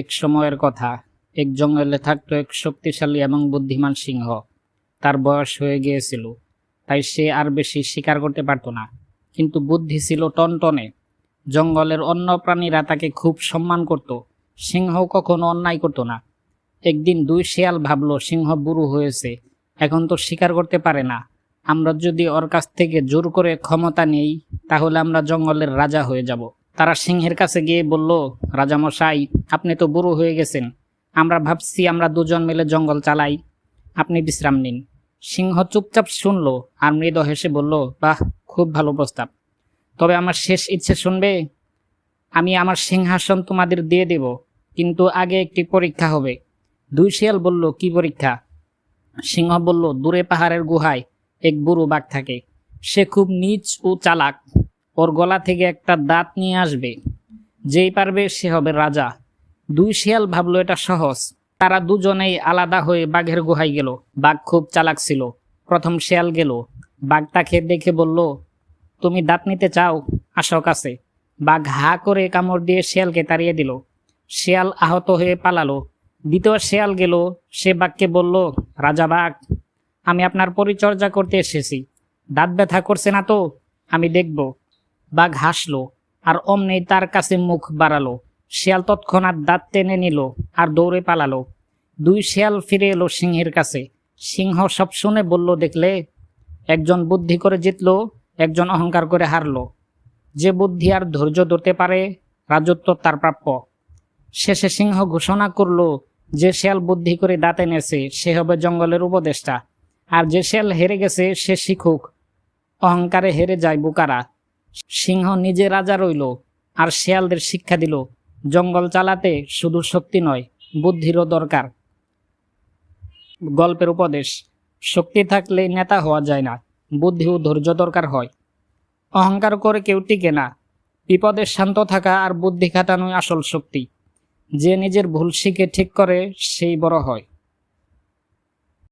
এক সময়ের কথা। এক জঙ্গলে থাকতো এক শক্তিশালী এবং বুদ্ধিমান সিংহ। তার বয়স হয়ে গিয়েছিল, তাই সে আর বেশি শিকার করতে পারতো না। কিন্তু বুদ্ধি ছিল টনটনে। জঙ্গলের অন্য প্রাণীরা তাকে খুব সম্মান করত। সিংহ কখনো অন্যায় করতো না। একদিন দুই শিয়াল ভাবলো, সিংহ বুড়ো হয়েছে, এখন তো শিকার করতে পারে না। আমরা যদি ওর কাছ থেকে জোর করে ক্ষমতা নেই, তাহলে আমরা জঙ্গলের রাজা হয়ে যাব। তারা সিংহের কাছে গিয়ে বলল, রাজামশাই, আপনি তো বুড়ো হয়ে গেছেন। আমরা ভাবছি আমরা দুজন মিলে জঙ্গল চালাই। আপনি বিশ্রাম নিন। সিংহ চুপচাপ শুনল আর মৃদ হেসে বলল, বাহ, খুব ভালো প্রস্তাব। তবে আমার শেষ ইচ্ছে শুনবে, আমি আমার সিংহাসন তোমাদের দিয়ে দেব, কিন্তু আগে একটি পরীক্ষা হবে। দুই শিয়াল বলল, কি পরীক্ষা? সিংহ বলল, দূরে পাহাড়ের গুহায় এক বুড়ো বাঘ থাকে। সে খুব নিচ ও চালাক। ওর গলা থেকে একটা দাঁত নিয়ে আসবে। যেই পারবে সে হবে রাজা। দুই শিয়াল ভাবলো, এটা সহজ। তারা দুজনেই আলাদা হয়ে বাঘের গুহায় গেল। বাঘ খুব চালাক ছিল। প্রথম শিয়াল গেল। বাঘ তাকে দেখে বলল, তুমি দাঁত নিতে চাও? আসো কাছে বাঘ হা করে কামড় দিয়ে শিয়ালকে তাড়িয়ে দিল। শিয়াল আহত হয়ে পালালো। দ্বিতীয় শিয়াল গেল। সে বাঘকে বলল, রাজা বাঘ, আমি আপনার পরিচর্যা করতে এসেছি। দাঁত ব্যথা করছে না তো? আমি দেখব। বাঘ হাসলো আর অমনি তার কাছে মুখ বাড়ালো। শিয়াল তৎক্ষণাৎ দাঁত টেনে নিল আর দৌড়ে পালালো। দুই শিয়াল ফিরে এলো সিংহের কাছে। সিংহ সব শুনে বলল, দেখলে, একজন বুদ্ধি করে জিতলো, একজন অহংকার করে হারলো। যে বুদ্ধি আর ধৈর্য ধরতে পারে, রাজত্ব তার প্রাপ্য। শেষে সিংহ ঘোষণা করল, যে শিয়াল বুদ্ধি করে দাঁত এনেছে, সে হবে জঙ্গলের উপদেষ্টা। আর যে শিয়াল হেরে গেছে, সে শিখুক। অহংকারে হেরে যায় বুকারা। সিংহ নিজে রাজা রইল আর শিয়ালদের শিক্ষা দিল, জঙ্গল চালাতে শুধু শক্তি নয়, বুদ্ধিরও দরকার। গল্পের উপদেশ, শক্তি থাকলে নেতা হওয়া যায় না বুদ্ধি ও ধৈর্য দরকার হয়। অহংকার করে কেউ টিকে না, বিপদে শান্ত থাকা আর বুদ্ধি খাটানোই আসল শক্তি। যে নিজের ভুল শিখে ঠিক করে, সেই বড় হয়।